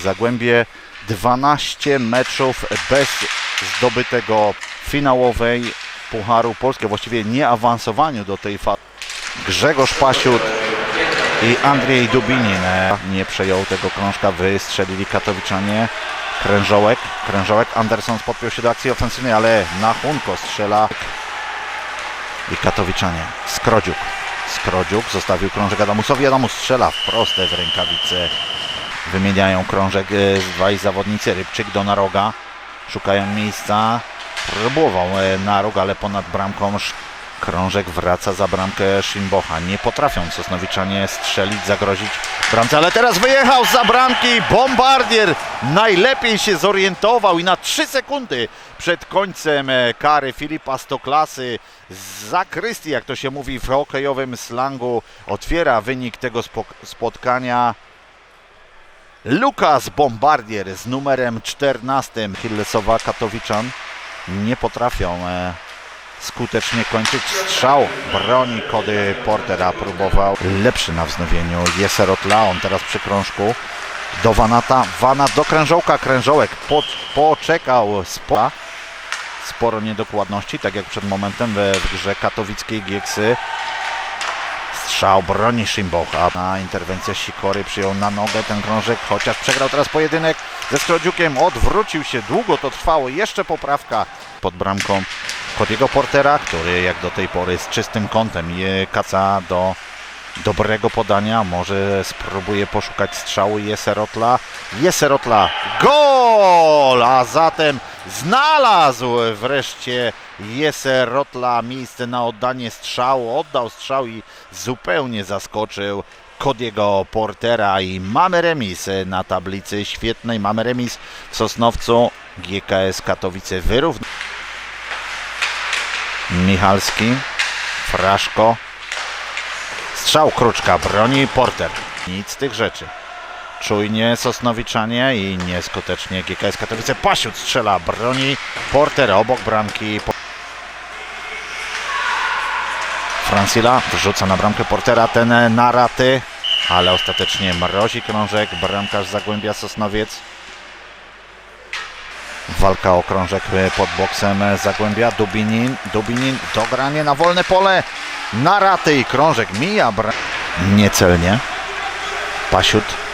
Zagłębie 12 meczów bez zdobytego finałowej Pucharu Polskiego, właściwie nie awansowaniu do tej fazy. Grzegorz Pasiut i Andrzej Dubinin nie przejął tego krążka, wystrzelili Katowiczanie. Krężołek, Krężołek, Anderson podpiął się do akcji ofensywnej, ale na Hunko strzela i Katowiczanie. Skrodziuk, Skrodziuk zostawił krążek Adamusowi, Adamus strzela w proste w rękawice. Wymieniają krążek e, dwaj zawodnicy, Rybczyk do Naroga, szukają miejsca. Próbował e, Narog, ale ponad bramką Krążek wraca za bramkę Szymbocha. Nie potrafią Sosnowiczanie strzelić, zagrozić bramce, ale teraz wyjechał za bramki Bombardier. Najlepiej się zorientował i na 3 sekundy przed końcem e, kary Filipa Stoklasy z zakrystii, jak to się mówi w hokejowym slangu, otwiera wynik tego spotkania. Lukas Bombardier z numerem 14 Hillesowa Katowiczan nie potrafią e, skutecznie kończyć strzał. Broni Kody Portera próbował lepszy na wznowieniu Jeserot Laon teraz przy krążku do Vanata, Vanat do krężołka, krężołek po, poczekał. Spora sporo niedokładności, tak jak przed momentem w grze katowickiej Gieksy Strzał broni Szymbocha. Na interwencję Sikory przyjął na nogę ten krążek, chociaż przegrał teraz pojedynek ze Skrodziukiem. Odwrócił się, długo to trwało. Jeszcze poprawka pod bramką Kodiego Portera, który jak do tej pory z czystym kątem je kaca do dobrego podania. Może spróbuje poszukać strzału Jeserotla. Jeserotla, gol! A zatem znalazł wreszcie Jeserotla miejsce na oddanie strzału. Oddał strzał i zupełnie zaskoczył Kodiego Portera i mamy remis na tablicy świetnej. Mamy remis w Sosnowcu. GKS Katowice wyrówna. Michalski, Fraszko, Strzał Kruczka, broni Porter. Nic z tych rzeczy. Czujnie Sosnowiczanie i nieskutecznie GKS Katowice. Pasiut strzela, broni Porter obok bramki. Francila wrzuca na bramkę Portera ten na raty, ale ostatecznie mrozi krążek. Bramkarz Zagłębia Sosnowiec. Walka o krążek pod boksem Zagłębia. Dubinin, Dubinin, dogranie na wolne pole. Na raty i krążek mija. Niecelnie. Pasiut.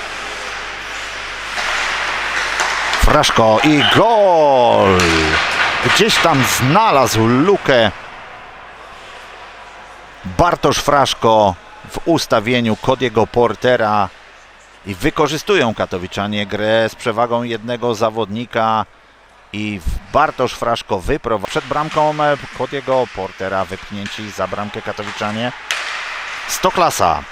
Fraszko i gol! Gdzieś tam znalazł lukę Bartosz Fraszko w ustawieniu Kodiego Portera i wykorzystują Katowiczanie grę z przewagą jednego zawodnika i Bartosz Fraszko wyprowadza przed bramką e, Kodiego Portera wypchnięci za bramkę Katowiczanie. Stoklasa.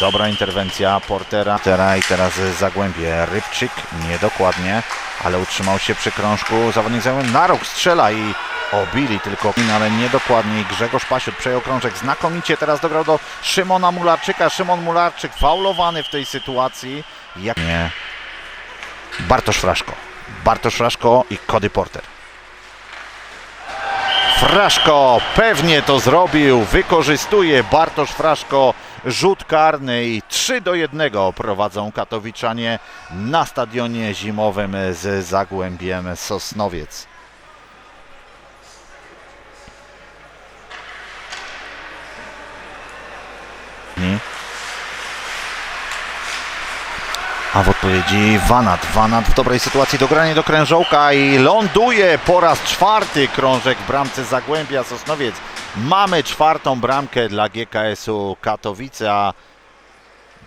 Dobra interwencja Portera. Portera i teraz Zagłębie. Rybczyk niedokładnie, ale utrzymał się przy krążku. Zawodnik zajął na rok strzela i obili tylko, ale niedokładnie. I Grzegorz Pasiut przejął krążek znakomicie. Teraz dograł do Szymona Mularczyka. Szymon Mularczyk faulowany w tej sytuacji. Jak nie. Bartosz Fraszko. Bartosz Fraszko i Cody Porter. Fraszko pewnie to zrobił, wykorzystuje Bartosz Fraszko rzut karny i 3 do 1 prowadzą Katowiczanie na stadionie zimowym z Zagłębiem Sosnowiec. Nie. A w odpowiedzi Wanat. Wanat w dobrej sytuacji dogranie do krężołka i ląduje po raz czwarty krążek w bramce Zagłębia Sosnowiec. Mamy czwartą bramkę dla GKS-u Katowice, a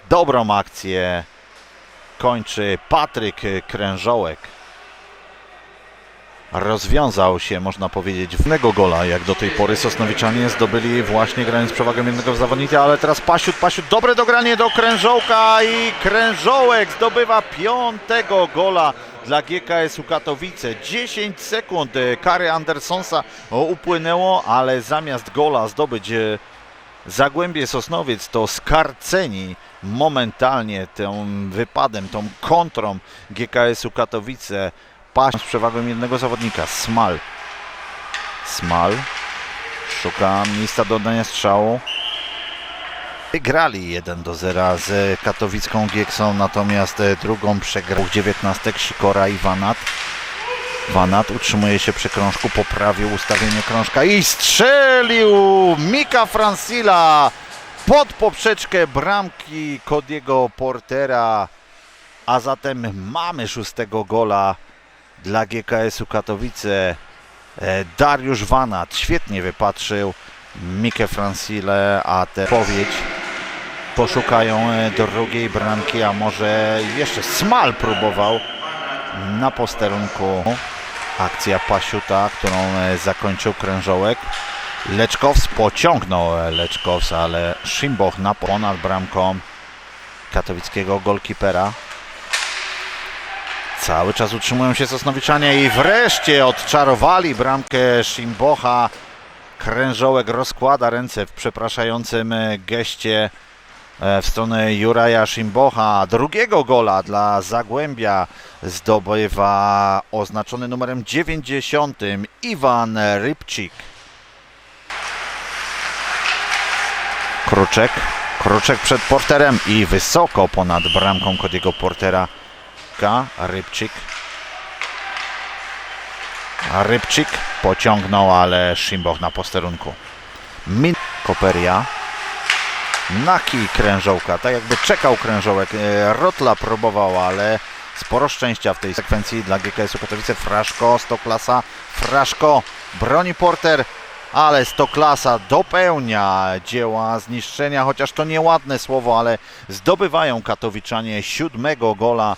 dobrą akcję kończy Patryk Krężołek. Rozwiązał się, można powiedzieć, wnego gola, jak do tej pory Sosnowiczanie zdobyli właśnie grając przewagę jednego zawodnika, ale teraz Pasiut, Pasiut, dobre dogranie do Krężołka i Krężołek zdobywa piątego gola dla GKS-u Katowice. 10 sekund e, kary Andersonsa upłynęło, ale zamiast gola zdobyć e, Zagłębie Sosnowiec to skarceni momentalnie tym wypadem, tą kontrą GKS-u Katowice. Paść z przewagą jednego zawodnika. Smal. Smal. Szuka miejsca do oddania strzału. wygrali 1 do 0 z katowicką Gieksą, natomiast e, drugą przegrał w 19 Sikora i Vanat. Vanat utrzymuje się przy krążku, poprawił ustawienie krążka i strzelił Mika Francila pod poprzeczkę bramki Kodiego Portera. A zatem mamy szóstego gola dla GKS-u Katowice. E, Dariusz Vanat świetnie wypatrzył Mikę Francile, a te powiedź poszukają e, drugiej bramki, a może jeszcze Smal próbował na posterunku. Akcja Pasiuta, którą e, zakończył krężołek. Leczkows pociągnął Leczkows, ale Szymboch na ponad bramką katowickiego golkipera. Cały czas utrzymują się Sosnowiczanie i wreszcie odczarowali bramkę Szymbocha. Krężołek rozkłada ręce w przepraszającym geście e, w stronę Juraja Szymbocha. Drugiego gola dla Zagłębia zdobywa oznaczony numerem 90 Iwan Rybcik. Kruczek. Kruczek przed porterem i wysoko ponad bramką Kodiego Portera. Ka, Rybczyk. Rybczyk pociągnął, ale Szymboch na posterunku. Min Koperia. Na kij krężołka, tak jakby czekał krężołek. E, Rotla próbował, ale sporo szczęścia w tej sekwencji dla GKS-u Katowice. Fraszko, Stoklasa, Fraszko, broni Porter, ale Stoklasa dopełnia dzieła zniszczenia, chociaż to nieładne słowo, ale zdobywają katowiczanie siódmego gola.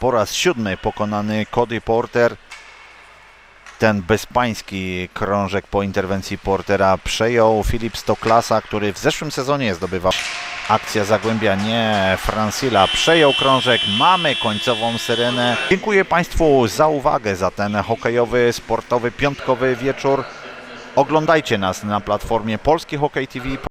Po raz siódmy pokonany Cody Porter. Ten bezpański krążek po interwencji Portera przejął Filip Stoklasa, który w zeszłym sezonie zdobywał akcja Zagłębia, nie Francila. Przejął krążek, mamy końcową syrenę. Dziękuję Państwu za uwagę, za ten hokejowy, sportowy, piątkowy wieczór. Oglądajcie nas na platformie Polski Hokej TV.